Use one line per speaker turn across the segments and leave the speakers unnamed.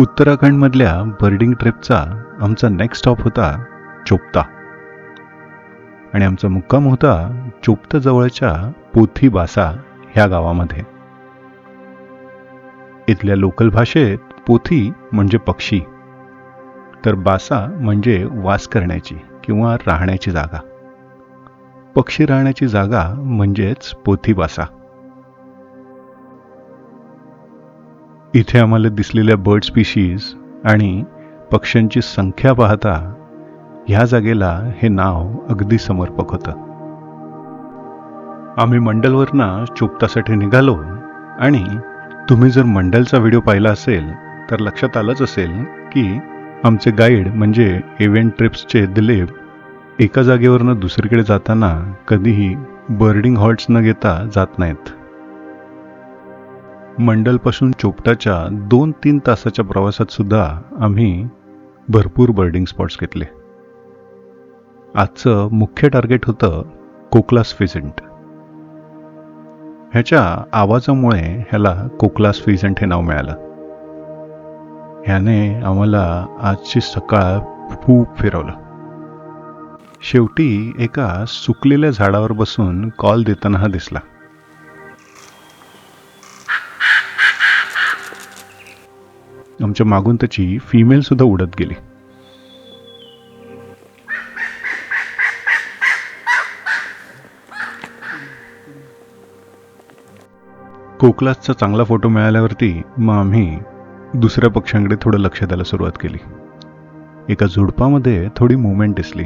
उत्तराखंडमधल्या बर्डिंग ट्रिपचा आमचा next stop होता चोपता. आणि आमचा मुक्काम होता चोपता जवळच्या पोथी बासा ह्या गावामध्ये. इथल्या लोकल भाषेत पोथी म्हणजे पक्षी तर बासा म्हणजे वास करण्याची किंवा राहण्याची जागा. पक्षी राहण्याची जागा म्हणजेच पोथी इथे आम्हाला दिसलेल्या बर्ड स्पीशीज आणि पक्ष्यांची संख्या पाहता ह्या जागेला हे नाव अगदी समर्पक होतं. आम्ही मंडलवरनं चोपतासाठी निघालो आणि तुम्ही जर मंडलचा व्हिडिओ पाहिला असेल तर लक्षात आलंच असेल की आमचे गाईड म्हणजे इव्हेंट ट्रिप्सचे दिलीप एका जागेवरनं दुसरीकडे जाताना कधीही बर्डिंग हॉल्ट्स न घेता जात नाहीत. मंडलपासून चोपटाच्या दोन तीन तासाच्या प्रवासात सुद्धा आम्ही भरपूर बर्डिंग स्पॉट्स घेतले. आजचं मुख्य टार्गेट होतं कोकलास फिझंट ह्याच्या आवाजामुळे ह्याला कोकलास फिझंट हे नाव मिळालं. ह्याने आम्हाला आजची सकाळ खूप फिरवलं. शेवटी एका सुकलेल्या झाडावर बसून कॉल देताना हा दिसला. आमच्या मागून त्याची फिमेल सुद्धा उडत गेली. कोकलासचा चांगला फोटो मिळाल्यावरती मग आम्ही दुसऱ्या पक्ष्यांकडे थोडं लक्ष द्यायला सुरुवात केली. एका झुडपामध्ये थोडी मुवमेंट दिसली.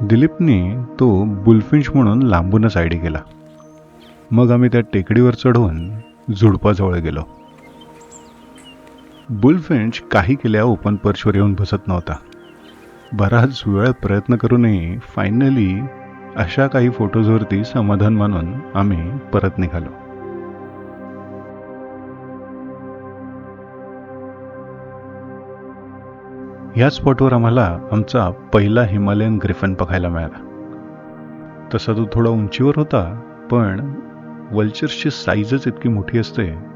दिलीपने तो बुलफिंच म्हणून लांबूनच आयडी केला मग आम्ही त्या टेकडीवर चढवून झुडपाजवळ गेलो. बुलफिंच काही केल्या ओपन पर्चवर येऊन बसत नव्हता. बराच वेळ प्रयत्न करूनही फायनली अशा काही फोटोजवरती समाधान मानून आम्ही परत निघालो. या स्पॉटवर आम्हाला आमचा पहिला हिमालयन ग्रिफन बघायला मिळाला. तसा तो थोडा उंचीवर होता पण वल्चर्सची साईजच इतकी मोठी असते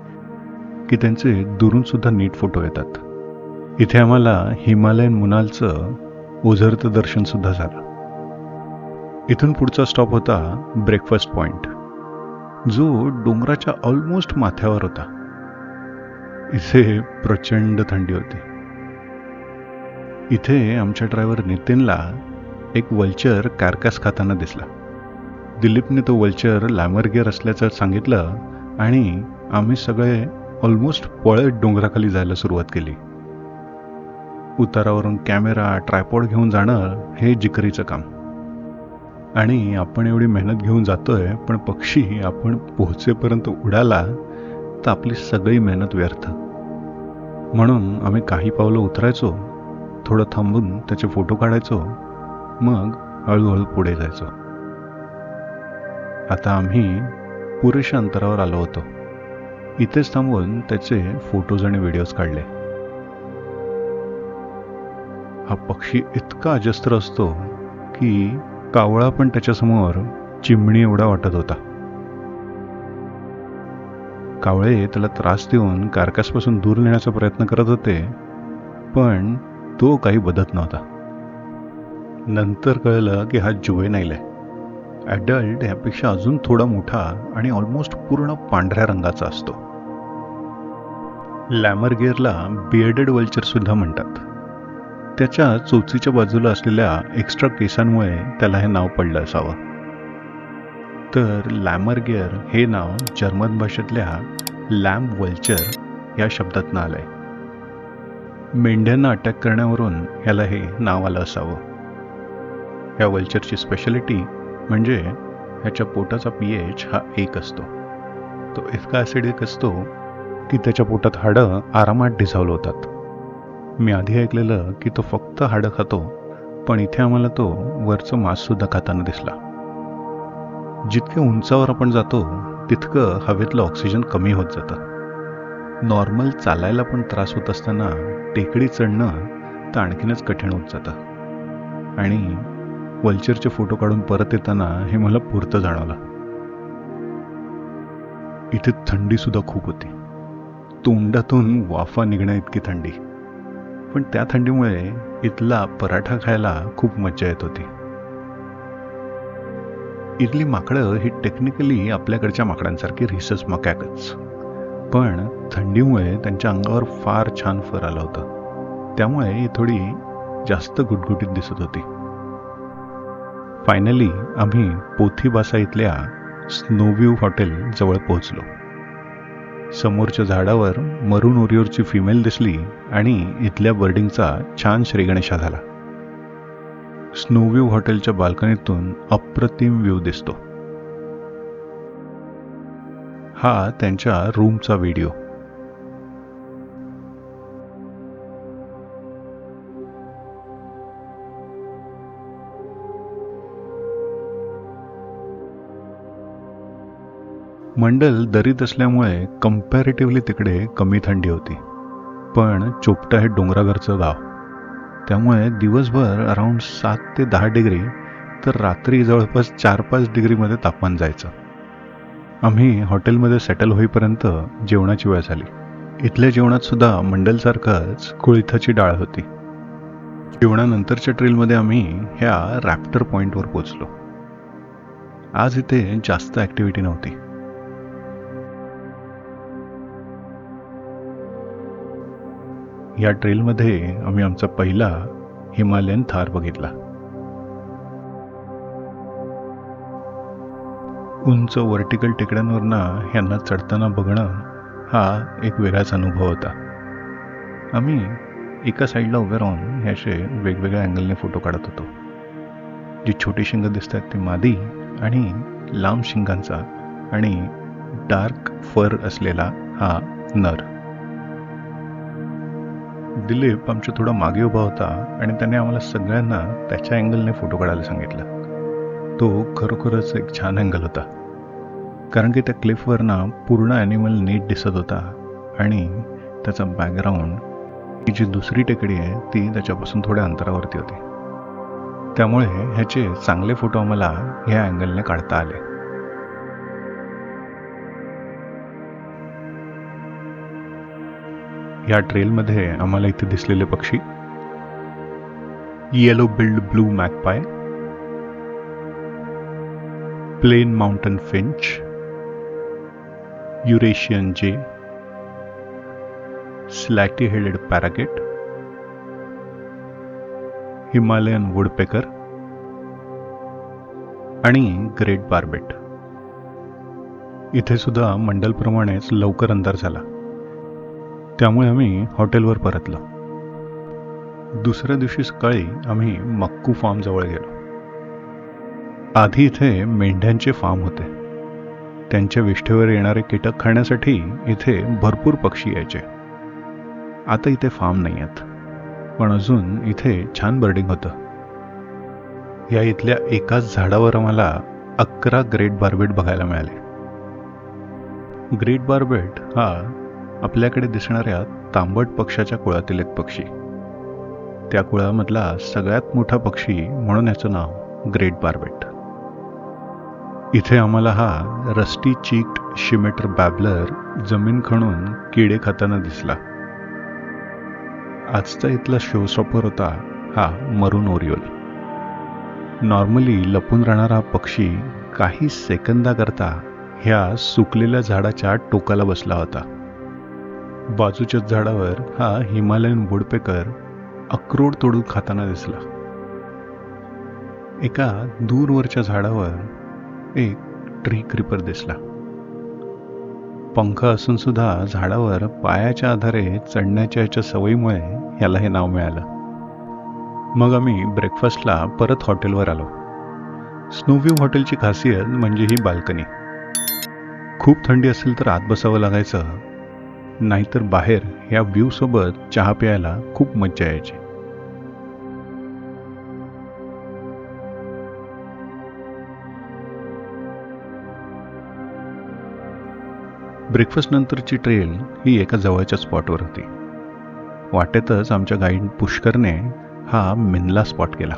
की त्यांचे दुरून सुद्धा नीट फोटो येतात. इथे आम्हाला हिमालयन मुनालचं ओझरतं दर्शन सुद्धा झालं. इथून पुढचा स्टॉप होता ब्रेकफास्ट पॉइंट जो डोंगराच्या ऑलमोस्ट माथ्यावर होता. इथे प्रचंड थंडी होती. इथे आमच्या ड्रायव्हर नितीनला एक वल्चर कारकास खाताना दिसला. दिलीपने तो वल्चर लॅमरगिअर असल्याचं सांगितलं आणि आम्ही सगळे ऑलमोस्ट पळत डोंगराखाली जायला सुरुवात केली. उतारावरून कॅमेरा ट्रायपॉड घेऊन जाणं हे जिकरीचं काम. आणि आपण एवढी मेहनत घेऊन जातोय पण पक्षी आपण पोहोचेपर्यंत उडाला तर आपली सगळी मेहनत व्यर्थ. म्हणून आम्ही काही पावलं उतरायचो थोडं थांबून त्याचे फोटो काढायचो मग हळूहळू पुढे जायचो. आता आम्ही पुरेशा अंतरावर आलो होतो. इथेच थांबून त्याचे फोटोज आणि व्हिडिओज काढले. हा पक्षी इतका अजस्त्र असतो की कावळा पण त्याच्यासमोर चिमणी एवढा वाटत होता. कावळे त्याला त्रास देऊन कारकासपासून दूर नेण्याचा प्रयत्न करत होते पण तो काही बदत नव्हता. नंतर कळलं की हा जुवेनाईल आहे ॲडल्ट ह्यापेक्षा अजून थोडा मोठा आणि ऑलमोस्ट पूर्ण पांढऱ्या रंगाचा असतो. लॅमरगेअरला बिएडेड वल्चर सुद्धा म्हणतात. त्याच्या चोचीच्या बाजूला असलेल्या एक्स्ट्रा केसांमुळे त्याला हे नाव पडलं असावं. तर लॅमरगेअर हे नाव जर्मन भाषेतल्या लॅम्प वल्चर या शब्दातनं आलंय. मेंढ्यांना अटॅक करण्यावरून ह्याला हे नाव आलं असावं. ह्या वल्चरची स्पेशालिटी म्हणजे ह्याच्या पोटाचा पी एच हा एक असतो. तो इतका ॲसिडिक असतो की त्याच्या पोटात हाडं आरामात डिझॉल्व होतात. मी आधी ऐकलेलं की तो फक्त हाडं खातो पण इथे आम्हाला तो वरचं मांससुद्धा खाताना दिसला. जितके उंचावर आपण जातो तितकं हवेतलं ऑक्सिजन कमी होत जातं. नॉर्मल चालायला पण त्रास होत असताना टेकडी चढणं तर आणखीनच कठीण होत जातं. आणि वल्चरचे फोटो काढून परत येताना हे मला पुरतं जाणवलं. इथे थंडी सुद्धा खूप होती. तोंडातून वाफा निघणं इतकी थंडी. पण त्या थंडीमुळे इथला पराठा खायला खूप मज्जा येत होती. इथली माकडं ही टेक्निकली आपल्याकडच्या माकडांसारखी रिसस मकॅकच पण थंडीमुळे त्यांच्या अंगावर फार छान फर आलं होतं. त्यामुळे ही थोडी जास्त गुटगुटीत दिसत होती. फायनली आम्ही पोथीबासा इथल्या स्नोव्ह्यू हॉटेल जवळ पोहोचलो. समोरच्या झाडावर मरून ओरिओरची फिमेल दिसली आणि इथल्या बर्डिंगचा छान श्रीगणेशा झाला. स्नोव्ह्यू हॉटेलच्या बाल्कनीतून अप्रतिम व्ह्यू दिसतो. हा त्यांच्या रूमचा व्हिडिओ मंडल दरीत असल्यामुळे कम्पॅरेटिव्हली तिकडे कमी थंडी होती. पण चोपटा हे डोंगराघरचं गाव. त्यामुळे दिवसभर अराऊंड सात ते दहा डिग्री तर रात्री जवळपास चार पाच डिग्रीमध्ये तापमान जायचं. आम्ही हॉटेलमध्ये सेटल होईपर्यंत जेवणाची वेळ झाली. इथल्या जेवणात सुद्धा मंडलसारखंच कुळिथाची डाळ होती. जेवणानंतरच्या ट्रेलमध्ये आम्ही ह्या रॅप्टर पॉईंटवर पोचलो आज इथे जास्त ॲक्टिव्हिटी नव्हती. या ट्रेलमध्ये आम्ही आमचा पहिला हिमालयन थार बघितला. उंच वर्टिकल टेकड्यांवरनं ह्यांना चढताना बघणं हा एक वेगळाच अनुभव होता. आम्ही एका साईडला उभे राहून ह्याचे वेगवेगळ्या अँगलने फोटो काढत होतो. जी छोटी शिंग दिसतात ती मादी आणि लांब शिंगांचा आणि डार्क फर असलेला हा नर. दिलीप आमच्या थोडा मागे उभा होता आणि त्याने आम्हाला सगळ्यांना त्याच्या अँगलने फोटो काढायला सांगितला. तो खरोखरच एक छान अँगल होता. कारण की त्या क्लिफवरनं पूर्ण ॲनिमल नीट दिसत होता आणि त्याचा बॅकग्राऊंड ही जी दुसरी टेकडी आहे ती त्याच्यापासून थोड्या अंतरावरती होती. त्यामुळे ह्याचे चांगले फोटो आम्हाला ह्या अँगलने काढता आले. या ट्रेलमध्ये आम्हाला इथे दिसलेले पक्षी. Yellow billed blue magpie plain mountain finch Eurasian jay slaty headed parakeet Himalayan woodpecker आणि ग्रेट बार्बेट इथे सुद्धा मंडलप्रमाणेच लवकर अंधार झाला. त्यामुळे आम्ही हॉटेलवर परतलो. दुसऱ्या दिवशी सकाळी आम्ही मक्कू फार्म जवळ गेलो. आधी इथे मेंढ्यांचे फार्म होते. त्यांच्या विष्ठेवर येणारे कीटक खाण्यासाठी इथे भरपूर पक्षी यायचे. आता इथे फार्म नाही आहेत. पण अजून इथे छान बर्डिंग होतं. या इथल्या एकाच झाडावर आम्हाला अकरा ग्रेट बार्बेट बघायला मिळाले. ग्रेट बार्बेट हा आपल्याकडे दिसणाऱ्या तांबट पक्षाच्या कुळातील एक पक्षी. त्या कुळामधला सगळ्यात मोठा पक्षी म्हणून याचं नाव ग्रेट बार्बेट. इथे आम्हाला हा रस्टी चीक्ड शिमेटर बॅबलर जमीन खणून किडे खाताना दिसला. आजचा इथला शोस्टॉपर होता हा मरून ओरिओल. नॉर्मली लपून राहणारा हा पक्षी काही सेकंदाकरता ह्या सुकलेल्या झाडाच्या टोकाला बसला होता. बाजूच्याच झाडावर हा हिमालयन वुडपेकर अक्रोड तोडून खाताना दिसला. एका दूरवरच्या झाडावर एक ट्री क्रिपर दिसला. पंख असून सुद्धा झाडावर पायाच्या आधारे चढण्याच्या याच्या सवयीमुळे याला हे नाव मिळालं. मग आम्ही ब्रेकफास्टला परत हॉटेलवर आलो. स्नोव्ह्यू हॉटेलची खासियत म्हणजे ही बाल्कनी खूप थंडी असेल तर आत बसावं लागायचं नाहीतर बाहेर या व्ह्यूसोबत चहा प्यायला खूप मज्जा यायची. ब्रेकफास्ट नंतरची ट्रेल ही एका जवळच्या स्पॉटवर होती. वाटेतच आमच्या गाईड पुष्करने हा मिनला स्पॉट केला.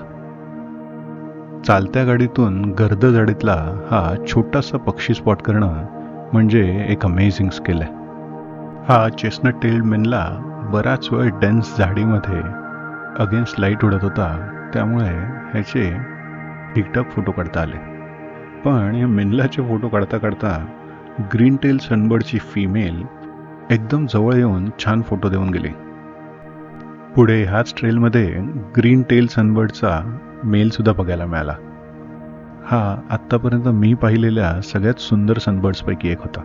चालत्या गाडीतून गर्द झाडीतला हा छोटासा पक्षी स्पॉट करणं म्हणजे एक अमेझिंग स्किल आहे. हा चेस्टनट टेल्ड मेनला बराच वेळ डेन्स झाडीमध्ये अगेन्स्ट लाइट उडत होता त्यामुळे ह्याचे ठीकठाक फोटो काढता आले. पण या मेनलाचे फोटो काढता काढता ग्रीन टेल सनबर्डची फिमेल एकदम जवळ येऊन छान फोटो देऊन गेली. पुढे ह्याच ट्रेलमध्ये ग्रीन टेल सनबर्डचा मेलसुद्धा बघायला मिळाला. हा आत्तापर्यंत मी पाहिलेल्या सगळ्यात सुंदर सनबर्ड्सपैकी एक होता.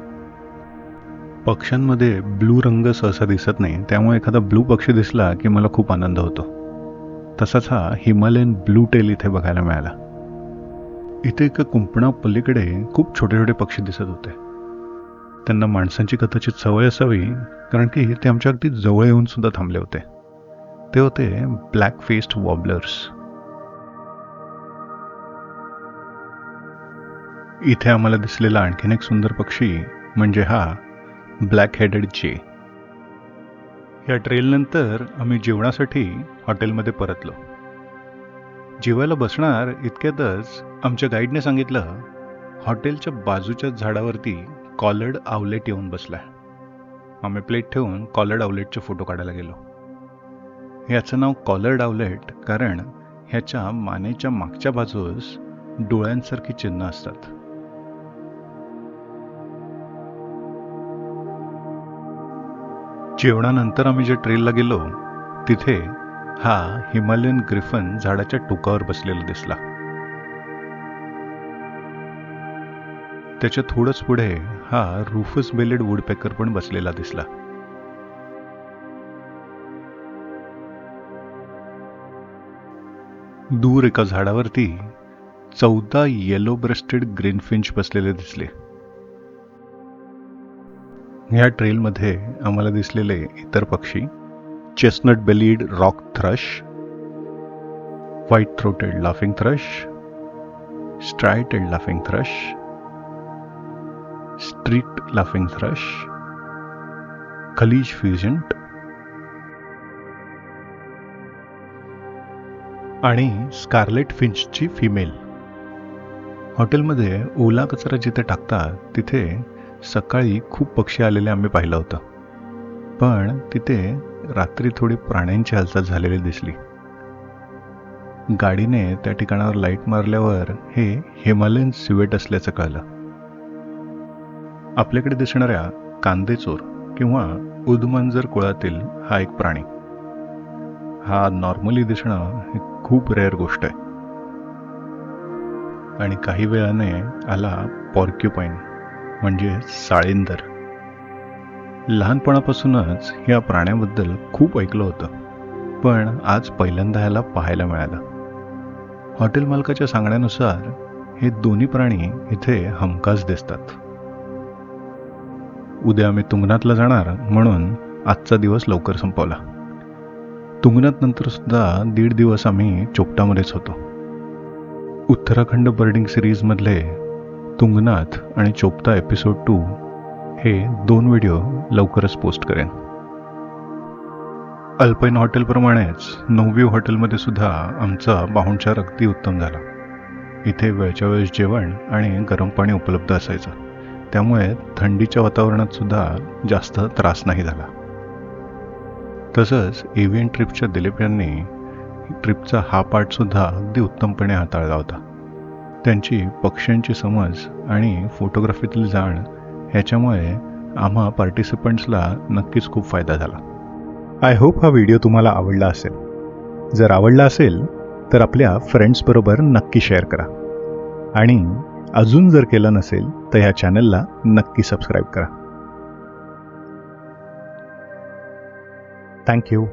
पक्ष्यांमध्ये ब्लू रंग सहसा दिसत नाही त्यामुळे एखादा ब्लू पक्षी दिसला की मला खूप आनंद होतो. तसाच हा हिमालयन ब्लू टेल इथे बघायला मिळाला. इथे एका कुंपणा पलीकडे खूप छोटे छोटे पक्षी दिसत होते. त्यांना माणसांची कदाचित सवय असावी कारण की ते आमच्या अगदी जवळ येऊन सुद्धा थांबले होते. ते होते ब्लॅक फेस्ड वॉबलर्स इथे आम्हाला दिसलेला आणखीन एक सुंदर पक्षी म्हणजे हा ब्लॅक हेडेड जे या ट्रेलनंतर आम्ही जेवणासाठी हॉटेलमध्ये परतलो. जेवायला बसणार इतक्यातच आमच्या गाईडने सांगितलं हॉटेलच्या बाजूच्या झाडावरती कॉलर्ड आवलेट येऊन बसलाय. आम्ही प्लेट ठेवून कॉलर्ड आवलेटचे फोटो काढायला गेलो. ह्याचं नाव कॉलर्ड आवलेट कारण ह्याच्या मानेच्या मागच्या बाजूस डोळ्यांसारखी चिन्ह असतात. जेवणानंतर आम्ही जे ट्रेलला गेलो तिथे हा हिमालयन ग्रिफन झाडाच्या टोकावर बसलेला दिसला. त्याच्या थोडंच पुढे हा रुफस बेलेड वुडपेकर पण बसलेला दिसला. दूर एका झाडावरती चौदा येलो ब्रेस्टेड ग्रीनफिंच बसलेले दिसले. ह्या ट्रेलमध्ये आम्हाला दिसलेले इतर पक्षी chestnut bellied rock thrush white throated laughing thrush striated laughing thrush street laughing thrush kalij pheasant आणि स्कारलेट फिंचची फिमेल हॉटेलमध्ये ओला कचरा जिथे टाकतात तिथे सकाळी खूप पक्षी आलेले आम्ही पाहिलं होतं. पण तिथे रात्री थोडी प्राण्यांची हालचाल झालेली दिसली. गाडीने त्या ठिकाणावर लाइट मारल्यावर हे हिमालयन सिवेट असल्याचं कळलं. आपल्याकडे दिसणाऱ्या कांदेचोर किंवा उदमांजर कुळातील हा एक प्राणी. हा नॉर्मली दिसणं हे खूप रेअर गोष्ट आहे. आणि काही वेळाने आला पॉर्क्युपाईन म्हणजे साळेंदर. लहानपणापासूनच या प्राण्याबद्दल खूप ऐकलं होतं पण आज पहिल्यांदा ह्याला पाहायला मिळालं. हॉटेल मालकाच्या सांगण्यानुसार हे दोन्ही प्राणी इथे हमखास दिसतात. उद्या आम्ही तुंगनाथला जाणार म्हणून आजचा दिवस लवकर संपवला. तुंगनाथ नंतर सुद्धा दीड दिवस आम्ही चोपटामध्येच होतो. उत्तराखंड बर्डिंग सिरीजमधले तुंगनाथ आणि चोपता एपिसोड टू हे दोन व्हिडिओ लवकरच पोस्ट करेन. अल्पाईन हॉटेलप्रमाणेच नोव्ह्यू हॉटेलमध्ये सुद्धा आमचा बाहुंचार अगदी उत्तम झाला. इथे वेळच्या वेळेस जेवण आणि गरम पाणी उपलब्ध असायचं. त्यामुळे थंडीच्या वातावरणात सुद्धा जास्त त्रास नाही झाला. तसंच एव्हियन ट्रिपच्या दिलीप यांनी ट्रिपचा हा पार्टसुद्धा अगदी उत्तमपणे हाताळला होता. त्यांची पक्ष्यांची समज आणि फोटोग्राफीतील जाण ह्याच्यामुळे आम्हा पार्टिसिपंट्सला नक्कीच खूप फायदा झाला. आय होप हा व्हिडिओ तुम्हाला आवडला असेल. जर आवडला असेल तर आपल्या फ्रेंड्सबरोबर नक्की शेअर करा. आणि अजून जर केलं नसेल तर ह्या चॅनलला नक्की सबस्क्राईब करा. थँक्यू